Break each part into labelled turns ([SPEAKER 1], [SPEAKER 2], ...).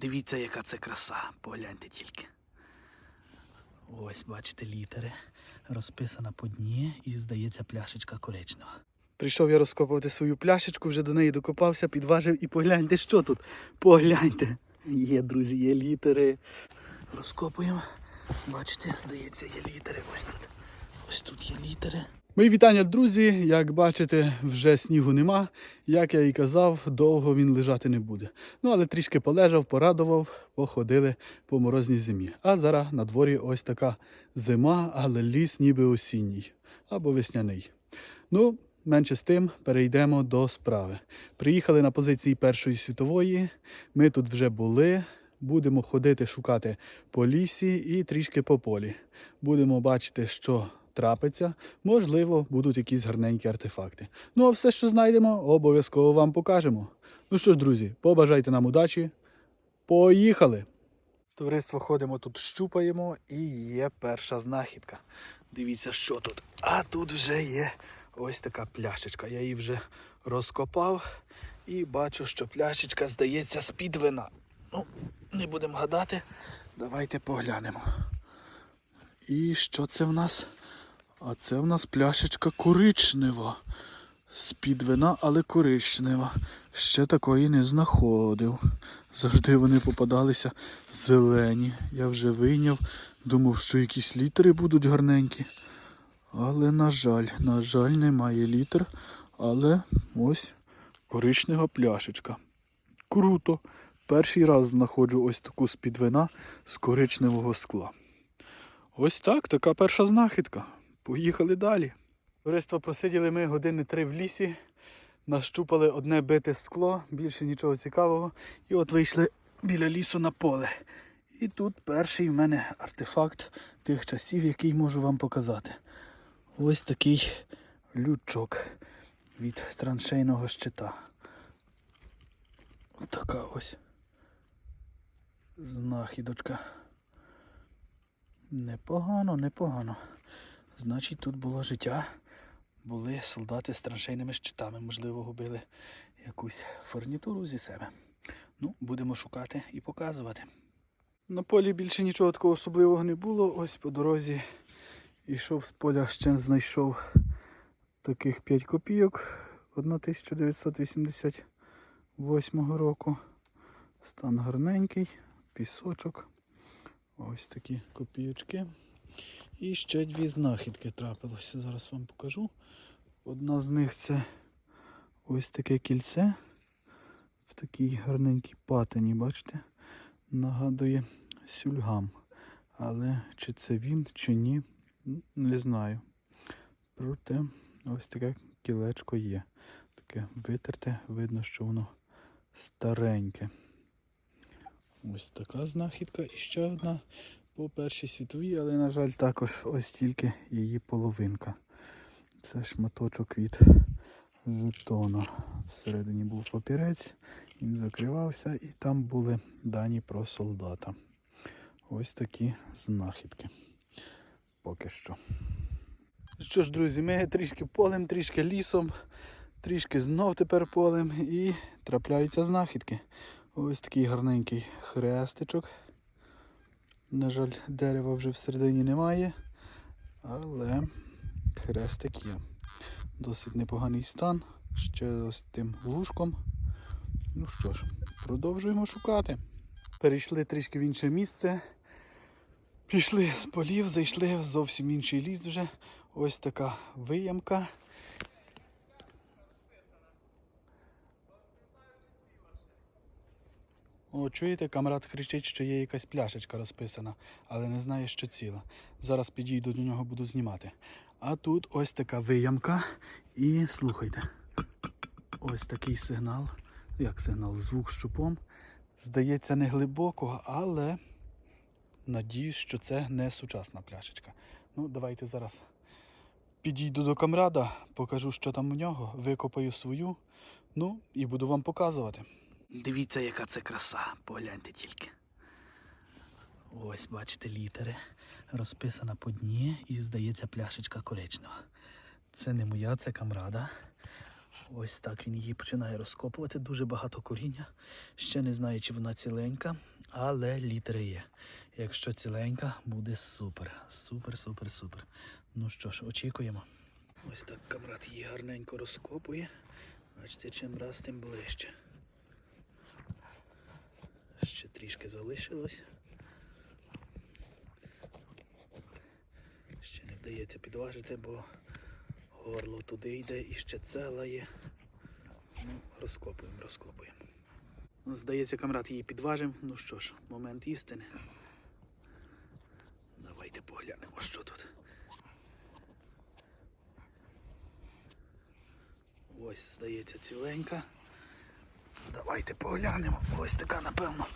[SPEAKER 1] Дивіться, яка це краса. Погляньте тільки. Ось, бачите, літери. Розписана по дні і, здається, пляшечка коричнева. Прийшов я розкопувати свою пляшечку, вже до неї докопався, підважив і погляньте, що тут. Погляньте. Є, друзі, є літери. Розкопуємо. Бачите, здається, є літери. Ось тут. Ось тут є літери. Мої вітання, друзі. Як бачите, вже снігу нема. Як я і казав, довго він лежати не буде. Ну, але трішки полежав, порадував, походили по морозній зимі. А зараз на дворі ось така зима, але ліс ніби осінній або весняний. Ну, менше з тим, перейдемо до справи. Приїхали на позиції Першої світової. Ми тут вже були. Будемо ходити шукати по лісі і трішки по полі. Будемо бачити, що трапиться. Можливо, будуть якісь гарненькі артефакти. Ну а все, що знайдемо, обов'язково вам покажемо. Ну що ж, друзі, побажайте нам удачі. Поїхали! Товариство ходимо тут, щупаємо, і є перша знахідка. Дивіться, що тут. А тут вже є ось така пляшечка. Я її вже розкопав і бачу, що пляшечка здається з-під вина. Ну, не будемо гадати. Давайте поглянемо. І що це в нас? А це в нас пляшечка коричнева. З-під вина, але коричнева. Ще такої не знаходив. Завжди вони попадалися зелені. Я вже вийняв, думав, що якісь літери будуть гарненькі. Але, на жаль, на жаль, немає літер. Але ось коричнева пляшечка. Круто. Перший раз знаходжу ось таку з-під вина з коричневого скла. Ось так, така перша знахідка. Поїхали далі. Товариство просиділи ми години три в лісі, нащупали одне бите скло, більше нічого цікавого. І от вийшли біля лісу на поле. І тут перший в мене артефакт тих часів, який можу вам показати. Ось такий лючок від траншейного щита. Така ось знахідочка. Непогано, непогано. Значить, тут було життя. Були солдати з траншейними щитами, можливо, губили якусь фурнітуру зі себе. Ну, будемо шукати і показувати. На полі більше нічого такого особливого не було. Ось по дорозі йшов з поля, ще знайшов таких 5 копійок 1988 року. Стан гарненький, пісочок. Ось такі копійочки. І ще дві знахідки трапилося. Зараз вам покажу. Одна з них це ось таке кільце в такій гарненькій патині, бачите? Нагадує сюльгам. Але чи це він, чи ні, не знаю. Проте ось таке кілечко є. Таке витерте, видно, що воно стареньке. Ось така знахідка. І ще одна по Першій світовій, але, на жаль, також ось тільки її половинка. Це шматочок від жетона. Всередині був папірець, він закривався і там були дані про солдата. Ось такі знахідки. Поки що. Що ж, друзі, ми трішки полем, трішки лісом, трішки знов тепер полем і трапляються знахідки. Ось такий гарненький хрестичок. На жаль, дерева вже всередині немає, але хрестик є. Досить непоганий стан. Ще ось тим лужком. Ну що ж, продовжуємо шукати. Перейшли трішки в інше місце. Пішли з полів, зайшли в зовсім інший ліс вже. Ось така виямка. О, чуєте, камрад кричить, що є якась пляшечка розписана, але не знає, що ціла. Зараз підійду до нього, буду знімати. А тут ось така виямка. І слухайте. Ось такий сигнал. Як сигнал? Звук щупом. Здається, не глибокого, але надіюсь, що це не сучасна пляшечка. Ну, давайте зараз підійду до камрада, покажу, що там у нього, викопаю свою. Ну і буду вам показувати. Дивіться, яка це краса, погляньте тільки. Ось, бачите, літери. Розписана по дні і, здається, пляшечка коричнева. Це не моя, це камрада. Ось так він її починає розкопувати. Дуже багато коріння. Ще не знаю, чи вона ціленька, але літери є. Якщо ціленька, буде супер. Супер, супер, супер. Ну що ж, очікуємо. Ось так камрад її гарненько розкопує. Бачите, чим раз, тим ближче. Ще трішки залишилось. Ще не вдається підважити, бо горло туди йде і ще цела є. Ну, розкопуємо, розкопуємо. Ну, Здається, камрад її підважив. Ну що ж, момент істини. Давайте поглянемо, що тут. Ось, здається, ціленька. Давайте поглянемо. Ось така, напевно,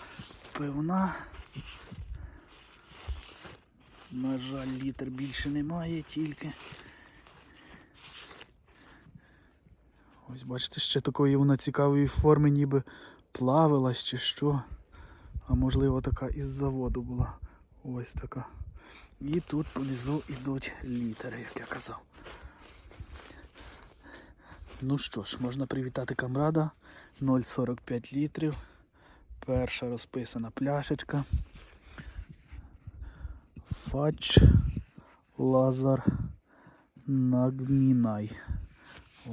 [SPEAKER 1] пивна. На жаль, літр більше немає, тільки. Ось бачите, ще такої вона цікавої форми, ніби плавилась чи що. А можливо така із заводу була. Ось така. І тут понизу йдуть літери, як я казав. Ну що ж, можна привітати камрада. 0,45 літрів. Перша розписана пляшечка. Фач Лазар Нагмінай.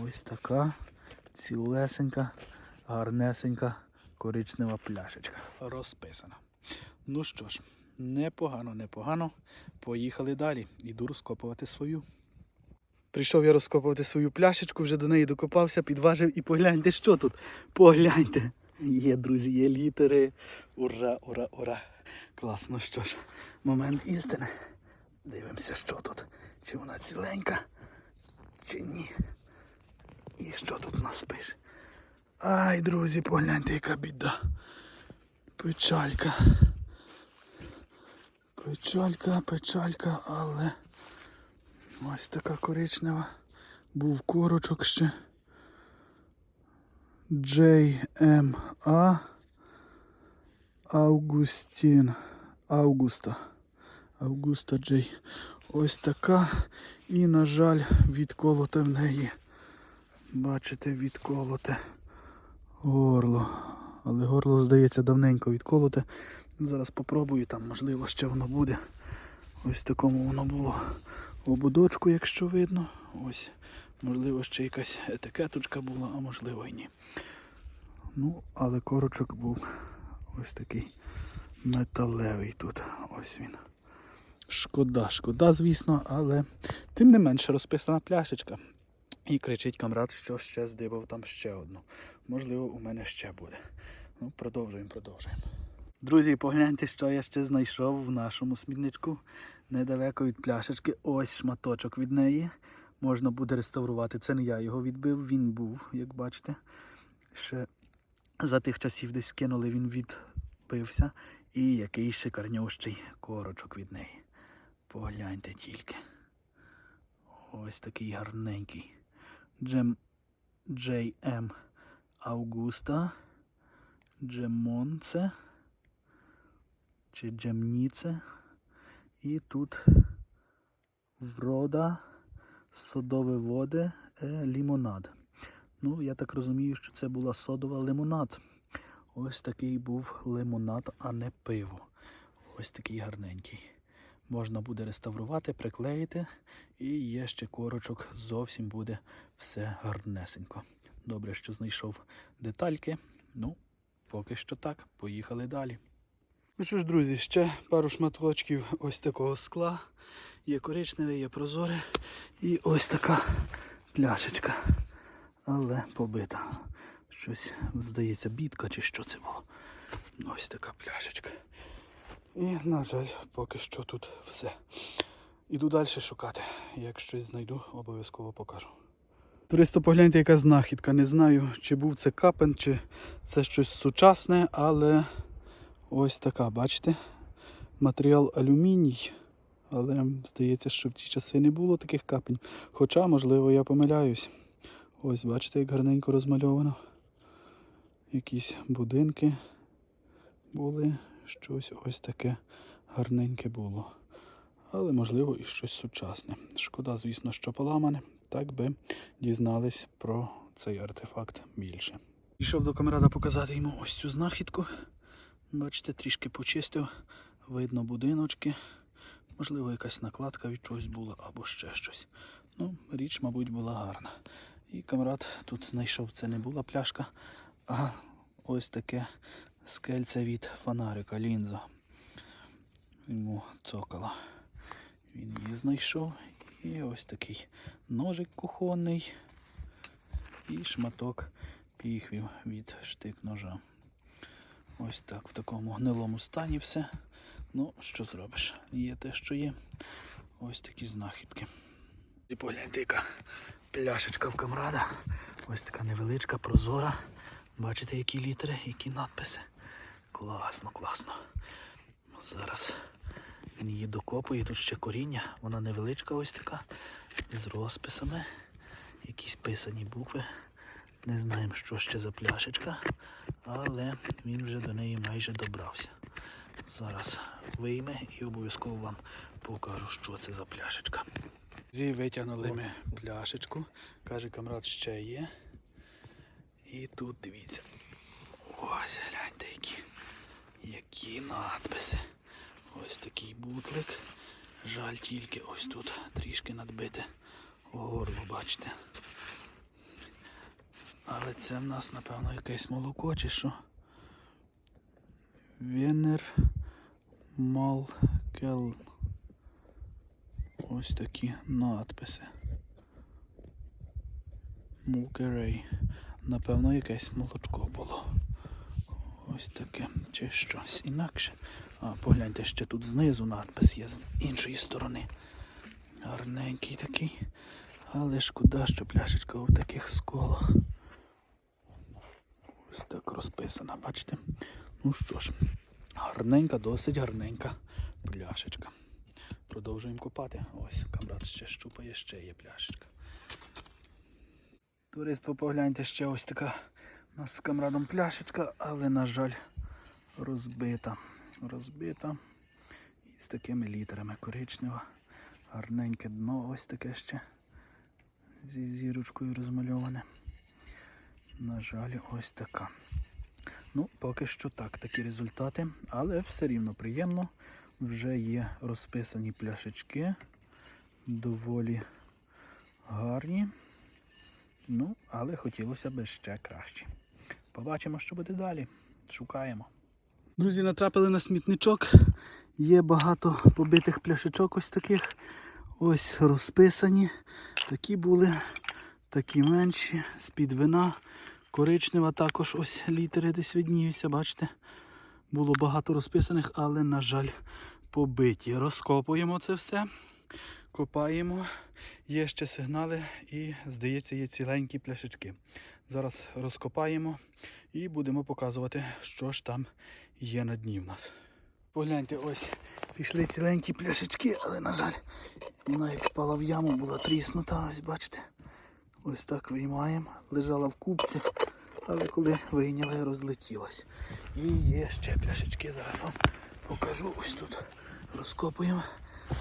[SPEAKER 1] Ось така цілесенька, гарнесенька коричнева пляшечка. Розписана. Ну що ж, непогано, непогано. Поїхали далі. Іду розкопувати свою. Прийшов я розкопувати свою пляшечку, вже до неї докопався, підважив і погляньте, що тут. Погляньте. Є, друзі, є літери. Ура, ура, ура. Класно, що ж. Момент істини. Дивимося, що тут. Чи вона ціленька, чи ні. І що тут у нас пише? Ай, друзі, погляньте, яка біда. Печалька. Печалька, печалька, але ось така коричнева. Був корочок ще. JMA Августін. Августа. Августа Джей. Ось така. І, на жаль, відколоте в неї. Бачите, відколоте горло. Але горло, здається, давненько відколоте. Зараз попробую, там, можливо, ще воно буде. Ось такому воно було ободочку, якщо видно. Ось, можливо, ще якась етикеточка була, а можливо і ні. Ну, але корочок був ось такий металевий тут. Ось він. Шкода, шкода, звісно, але тим не менше розписана пляшечка. І кричить камрад, що ще здибав там ще одну. Можливо, у мене ще буде. Ну, продовжуємо, продовжуємо. Друзі, погляньте, що я ще знайшов в нашому смітничку. Недалеко від пляшечки. Ось шматочок від неї. Можна буде реставрувати. Це не я його відбив, він був, як бачите. Ще за тих часів десь кинули, він відбився. І який шикарнющий корочок від неї. Погляньте тільки. Ось такий гарненький. Джем JM Аугуста. Джемонце. Чи Джемніце. І тут врода содове води е, лімонад. Ну, я так розумію, що це була содова лимонад. Ось такий був лимонад, а не пиво. Ось такий гарненький. Можна буде реставрувати, приклеїти. І є ще корочок, зовсім буде все гарнесенько. Добре, що знайшов детальки. Ну, поки що так. Поїхали далі. Ну що ж, друзі, ще пару шматочків ось такого скла. Є коричневе, є прозоре. І ось така пляшечка. Але побита. Щось, здається, бітка чи що це було. Ось така пляшечка. І, на жаль, поки що тут все. Іду далі шукати. Як щось знайду, обов'язково покажу. Просто погляньте, яка знахідка. Не знаю, чи був це капен, чи це щось сучасне, але ось така, бачите? Матеріал алюміній. Але здається, що в ті часи не було таких капень. Хоча, можливо, я помиляюсь. Ось, бачите, як гарненько розмальовано. Якісь будинки були, щось ось таке гарненьке було. Але, можливо, і щось сучасне. Шкода, звісно, що поламане. Так би дізнались про цей артефакт більше. Пішов до камерада показати йому ось цю знахідку. Бачите, трішки почистив. Видно будиночки. Можливо, якась накладка від чогось була або ще щось. Ну, річ, мабуть, була гарна. І камрад тут знайшов, це не була пляшка, а ось таке скельце від фонарика, лінза. Йому цокало. Він її знайшов. І ось такий ножик кухонний і шматок піхвів від штик ножа. Ось так в такому гнилому стані все. Ну, що зробиш? Є те, що є. Ось такі знахідки. І погляньте, яка пляшечка в камрада. Ось така невеличка, прозора. Бачите, які літери, які надписи. Класно, класно. Зараз він її докопує, тут ще коріння. Вона невеличка ось така. З розписами. Якісь писані букви. Не знаємо, що ще за пляшечка, але він вже до неї майже добрався. Зараз вийме і обов'язково вам покажу, що це за пляшечка. Зі витягнули ми пляшечку. Каже, камрад ще є. І тут дивіться. Ось гляньте, які, які надписи. Ось такий бутлик. Жаль тільки ось тут трішки надбите горло, бачите. Але це в нас, напевно, якесь молоко чи що. Венер Малкел. Ось такі надписи. Мулкерей. Напевно, якесь молочко було. Ось таке. Чи щось інакше. А, погляньте, ще тут знизу надпис є з іншої сторони. Гарненький такий. Але шкода, що пляшечка у таких сколах. Ось так розписана, бачите? Ну що ж, гарненька, досить гарненька пляшечка. Продовжуємо копати. Ось камрад ще щупає, ще є пляшечка. Туриство, погляньте, ще ось така у нас з камрадом пляшечка, але, на жаль, розбита. Розбита. І з такими літерами коричнева. Гарненьке дно ось таке ще. Зі зірочкою розмальоване. На жаль, ось така. Ну, поки що так, такі результати, але все рівно приємно. Вже є розписані пляшечки, доволі гарні. Ну, але хотілося б ще краще. Побачимо, що буде далі. Шукаємо. Друзі, натрапили на смітничок. Є багато побитих пляшечок ось таких. Ось розписані. Такі були, такі менші, з-під вина. Коричнева також ось літери десь відніються, бачите? Було багато розписаних, але, на жаль, побиті. Розкопуємо це все, копаємо. Є ще сигнали і, здається, є ціленькі пляшечки. Зараз розкопаємо і будемо показувати, що ж там є на дні в нас. Погляньте, ось пішли ціленькі пляшечки, але, на жаль, вона як впала в яму, була тріснута. Ось бачите. Ось так виймаємо. Лежала в купці, але коли вийняли, розлетілась. І є ще пляшечки. Зараз вам покажу. Ось тут розкопуємо.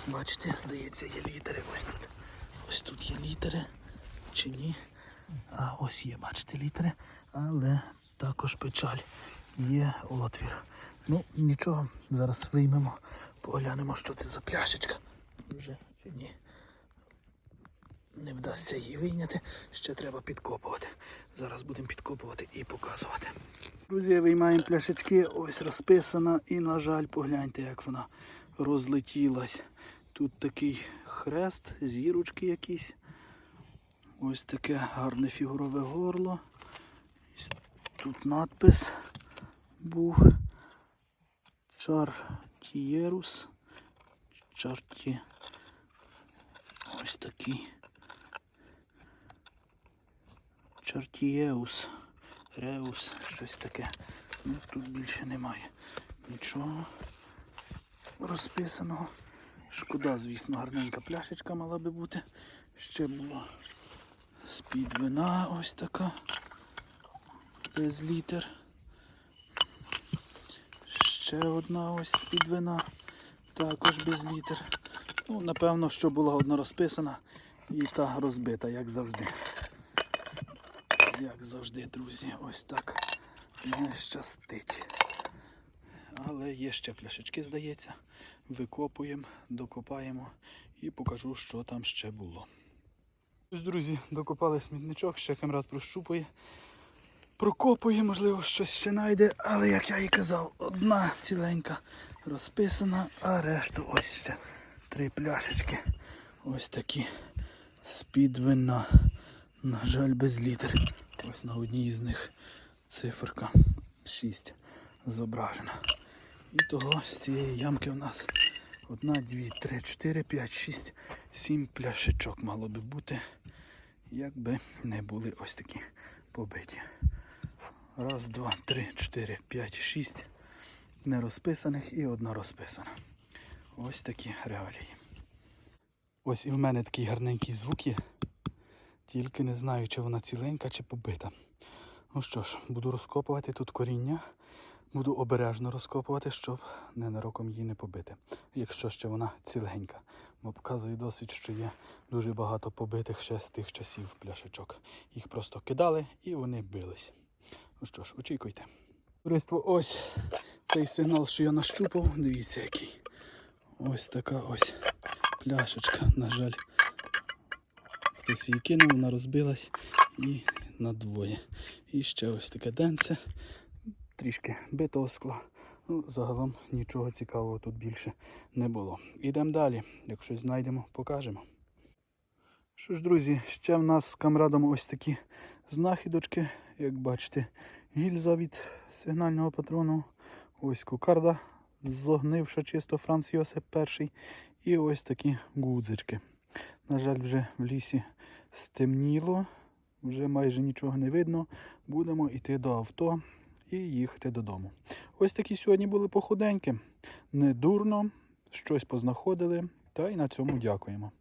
[SPEAKER 1] Бачите, здається, є літери. Ось тут. Ось тут є літери. Чи ні? А ось є, бачите, літери. Але також печаль. Є отвір. Ну, нічого, зараз виймемо, поглянемо, що це за пляшечка. Вже ні. Не вдасться її вийняти, ще треба підкопувати. Зараз будемо підкопувати і показувати. Друзі, виймаємо пляшечки, ось розписана і, на жаль, погляньте, як вона розлетілась. Тут такий хрест, зірочки якісь. Ось таке гарне фігурове горло. Тут надпис був Чартієрус. Чарті. Ось такий. Чартієус. Реус, щось таке. Ну, тут більше немає нічого розписаного. Шкода, звісно, гарненька пляшечка мала би бути. Ще була з-під вина ось така. Без літер. Ще одна ось з-під вина. Також без літер. Ну, напевно, що була одна розписана і та розбита, як завжди. Як завжди, друзі, ось так не щастить. Але є ще пляшечки, здається. Викопуємо, докопаємо і покажу, що там ще було. Ось, друзі, докопали смітничок, ще камрад прощупує. Прокопує, можливо, щось ще знайде, але як я і казав, одна ціленька розписана, а решту ось ще три пляшечки. Ось такі з-під вина. На жаль, без літер. Ось на одній з них циферка 6 зображена. І того з цієї ямки у нас одна, дві, три, чотири, п'ять, шість, сім пляшечок мало би бути, якби не були ось такі побиті. Раз, два, три, чотири, п'ять, шість нерозписаних і одна розписана. Ось такі реалії. Ось і в мене такий гарненький звук є. Тільки не знаю, чи вона ціленька, чи побита. Ну що ж, буду розкопувати тут коріння. Буду обережно розкопувати, щоб ненароком її не побити. Якщо ще вона ціленька. Бо показує досвід, що є дуже багато побитих ще з тих часів пляшечок. Їх просто кидали і вони бились. Ну що ж, очікуйте. Товариство, ось цей сигнал, що я нащупав. Дивіться який. Ось така ось пляшечка. На жаль, хтось її кинув, вона розбилась і надвоє. І ще ось таке денце. Трішки битого скла. Ну, загалом нічого цікавого тут більше не було. Ідемо далі. Як щось знайдемо, покажемо. Що ж, друзі, ще в нас з камрадом ось такі знахідочки. Як бачите, гільза від сигнального патрону. Ось кукарда, зогнивша чисто Франц Йосип І. І ось такі гудзички. На жаль, вже в лісі стемніло, вже майже нічого не видно. Будемо йти до авто і їхати додому. Ось такі сьогодні були походеньки. Не дурно, щось познаходили, та й на цьому дякуємо.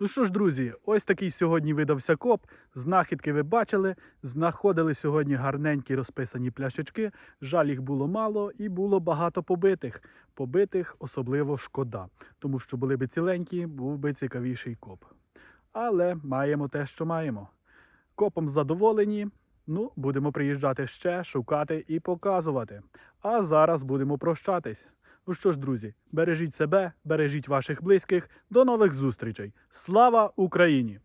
[SPEAKER 1] Ну що ж, друзі, ось такий сьогодні видався коп. Знахідки ви бачили. Знаходили сьогодні гарненькі розписані пляшечки. Жаль, їх було мало і було багато побитих. Побитих особливо шкода, тому що були би ціленькі, був би цікавіший коп. Але маємо те, що маємо. Копом задоволені. Ну, будемо приїжджати ще, шукати і показувати. А зараз будемо прощатись. Ну що ж, друзі, бережіть себе, бережіть ваших близьких. До нових зустрічей. Слава Україні!